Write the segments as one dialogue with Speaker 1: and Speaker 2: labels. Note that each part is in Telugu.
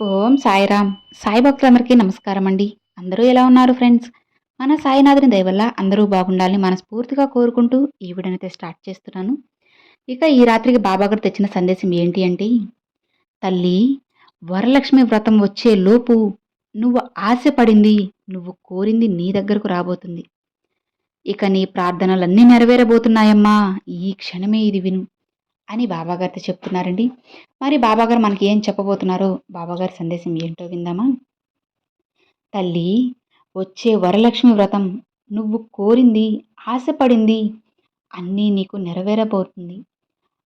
Speaker 1: ఓం సాయిరామ్. సాయి భక్తులందరికీ నమస్కారం అండి అందరూ ఎలా ఉన్నారు ఫ్రెండ్స్? మన సాయినాథుని దయవల్ల అందరూ బాగుండాలని మనస్ఫూర్తిగా కోరుకుంటూ ఈ వీడియోనైతే స్టార్ట్ చేస్తున్నాను. ఇక ఈ రాత్రికి బాబాగారు తెచ్చిన సందేశం ఏంటి అంటే తల్లి వరలక్ష్మి వ్రతం వచ్చే లోపు నువ్వు ఆశపడింది నువ్వు కోరింది నీ దగ్గరకు రాబోతుంది. ఇక నీ ప్రార్థనలన్నీ నెరవేరబోతున్నాయమ్మా. ఈ క్షణమే ఇది విను. అని బాబాగారితో చెప్తున్నారండి. మరి బాబాగారు మనకి ఏం చెప్పబోతున్నారో బాబాగారి సందేశం ఏంటో విందామా? తల్లి వచ్చే వరలక్ష్మి వ్రతం నువ్వు కోరింది ఆశపడింది అన్నీ నీకు నెరవేరబోతుంది.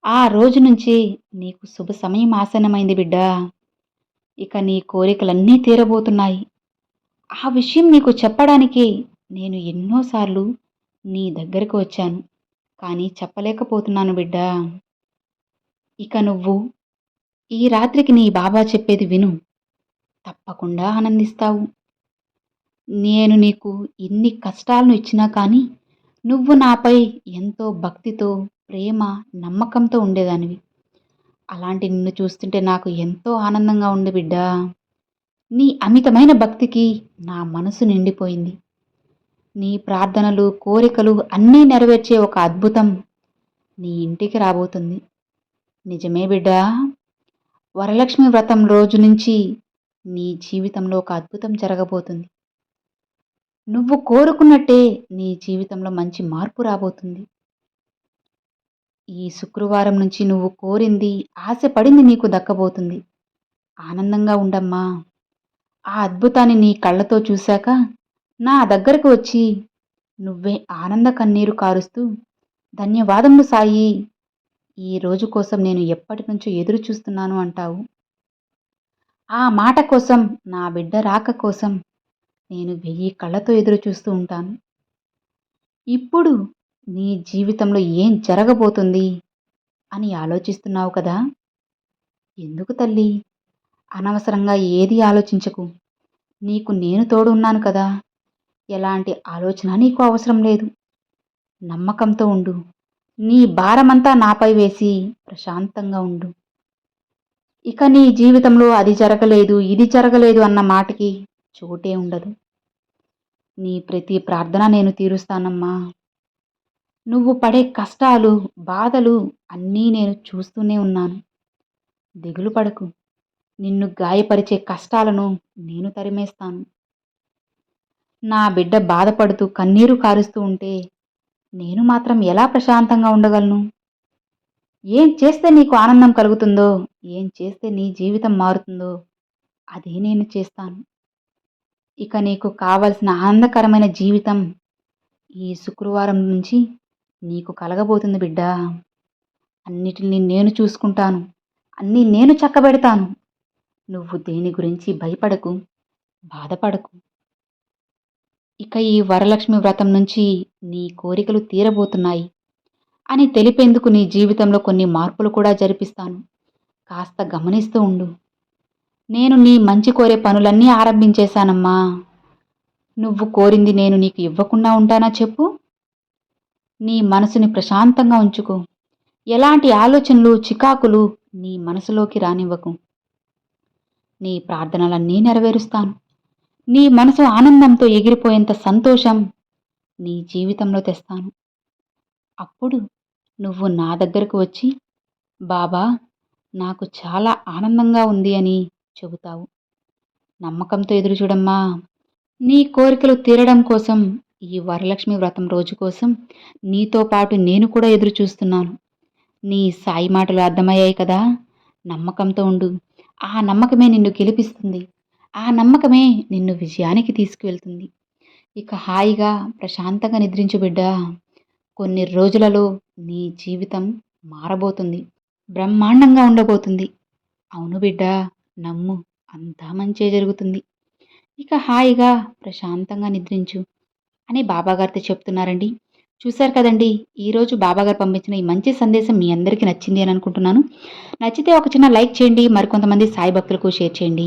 Speaker 1: ఆ రోజు నుంచి నీకు శుభ సమయం ఆసనమైంది బిడ్డ. ఇక నీ కోరికలన్నీ తీరబోతున్నాయి. ఆ విషయం నీకు చెప్పడానికి నేను ఎన్నోసార్లు నీ దగ్గరకు వచ్చాను. కానీ చెప్పలేకపోతున్నాను బిడ్డా. ఇక నువ్వు ఈ రాత్రికి నీ బాబా చెప్పేది విను. తప్పకుండా ఆనందిస్తావు. నేను నీకు ఎన్ని కష్టాలను ఇచ్చినా కానీ నువ్వు నాపై ఎంతో భక్తితో ప్రేమ నమ్మకంతో ఉండేదానివి. అలాంటి నిన్ను చూస్తుంటే నాకు ఎంతో ఆనందంగా ఉంది బిడ్డా. నీ అమితమైన భక్తికి నా మనసు నిండిపోయింది. నీ ప్రార్థనలు కోరికలు అన్నీ నెరవేర్చే ఒక అద్భుతం నీ ఇంటికి రాబోతుంది. నిజమే బిడ్డా. వరలక్ష్మి వ్రతం రోజు నుంచి నీ జీవితంలో ఒక అద్భుతం జరగబోతుంది. నువ్వు కోరుకున్నట్టే నీ జీవితంలో మంచి మార్పు రాబోతుంది. ఈ శుక్రవారం నుంచి నువ్వు కోరింది ఆశపడింది నీకు దక్కబోతుంది. ఆనందంగా ఉండమ్మా. ఆ అద్భుతాన్ని నీ కళ్ళతో చూశాక నా దగ్గరకు వచ్చి నువ్వే ఆనంద కన్నీరు కారుస్తూ ధన్యవాదములు సాయి. ఈ రోజు కోసం నేను ఎప్పటి నుంచో ఎదురు చూస్తున్నాను అంటావు? ఆ మాట కోసం నా బిడ్డ రాక కోసం నేను వెయ్యి కళ్ళతో ఎదురు చూస్తూ ఉంటాను. ఇప్పుడు నీ జీవితంలో ఏం జరగబోతుంది అని ఆలోచిస్తున్నావు కదా? ఎందుకు తల్లి? అనవసరంగా ఏది ఆలోచించకు. నీకు నేను తోడు ఉన్నాను కదా. ఎలాంటి ఆలోచన నీకు అవసరం లేదు. నమ్మకంతో ఉండు. నీ భారమంతా నాపై వేసి ప్రశాంతంగా ఉండు. ఇక నీ జీవితంలో అది జరగలేదు ఇది జరగలేదు అన్న మాటకి చోటే ఉండదు. నీ ప్రతి ప్రార్థన నేను తీరుస్తానమ్మా. నువ్వు పడే కష్టాలు బాధలు అన్నీ నేను చూస్తూనే ఉన్నాను. దిగులు పడకు. నిన్ను గాయపరిచే కష్టాలను నేను తరిమేస్తాను. నా బిడ్డ బాధపడుతూ కన్నీరు కారుస్తూ ఉంటే నేను మాత్రం ఎలా ప్రశాంతంగా ఉండగలను? ఏం చేస్తే నీకు ఆనందం కలుగుతుందో ఏం చేస్తే నీ జీవితం మారుతుందో అదే నేను చేస్తాను. ఇక నీకు కావలసిన ఆనందకరమైన జీవితం ఈ శుక్రవారం నుంచి నీకు కలగబోతుంది బిడ్డా. అన్నిటిని నేను చూసుకుంటాను. అన్నీ నేను చక్కబెడతాను. నువ్వు దేని గురించి భయపడకు బాధపడకు. ఇక ఈ వరలక్ష్మి వ్రతం నుంచి నీ కోరికలు తీరబోతున్నాయి అని తెలిపేందుకు నీ జీవితంలో కొన్ని మార్పులు కూడా జరిపిస్తాను. కాస్త గమనిస్తూ ఉండు. నేను నీ మంచి కోరే పనులన్నీ ఆరంభించేశానమ్మా. నువ్వు కోరింది నేను నీకు ఇవ్వకుండా ఉంటానా చెప్పు? నీ మనసుని ప్రశాంతంగా ఉంచుకో. ఎలాంటి ఆలోచనలు చికాకులు నీ మనసులోకి రానివ్వకు. నీ ప్రార్థనలన్నీ నెరవేరుస్తాను. నీ మనసు ఆనందంతో ఎగిరిపోయేంత సంతోషం నీ జీవితంలో తెస్తాను. అప్పుడు నువ్వు నా దగ్గరకు వచ్చి బాబా నాకు చాలా ఆనందంగా ఉంది అని చెబుతావు. నమ్మకంతో ఎదురు చూడమ్మా. నీ కోరికలు తీరడం కోసం ఈ వరలక్ష్మి వ్రతం రోజు కోసం నీతో పాటు నేను కూడా ఎదురు చూస్తున్నాను. నీ సాయి మాటలు అర్థమయ్యాయి కదా. నమ్మకంతో ఉండు. ఆ నమ్మకమే నిన్ను గెలిపిస్తుంది. ఆ నమ్మకమే నిన్ను విజయానికి తీసుకువెళ్తుంది. ఇక హాయిగా ప్రశాంతంగా నిద్రించు బిడ్డ కొన్ని రోజులలో నీ జీవితం మారబోతుంది. బ్రహ్మాండంగా ఉండబోతుంది. అవును బిడ్డ నమ్ము అంతా మంచే జరుగుతుంది. ఇక హాయిగా ప్రశాంతంగా నిద్రించు అని బాబాగారితో చెప్తున్నారండి. చూశారు కదండి ఈరోజు బాబాగారు పంపించిన ఈ మంచి సందేశం మీ అందరికీ నచ్చింది అని అనుకుంటున్నాను. నచ్చితే ఒక చిన్న లైక్ చేయండి మరికొంతమంది సాయి భక్తులకు షేర్ చేయండి.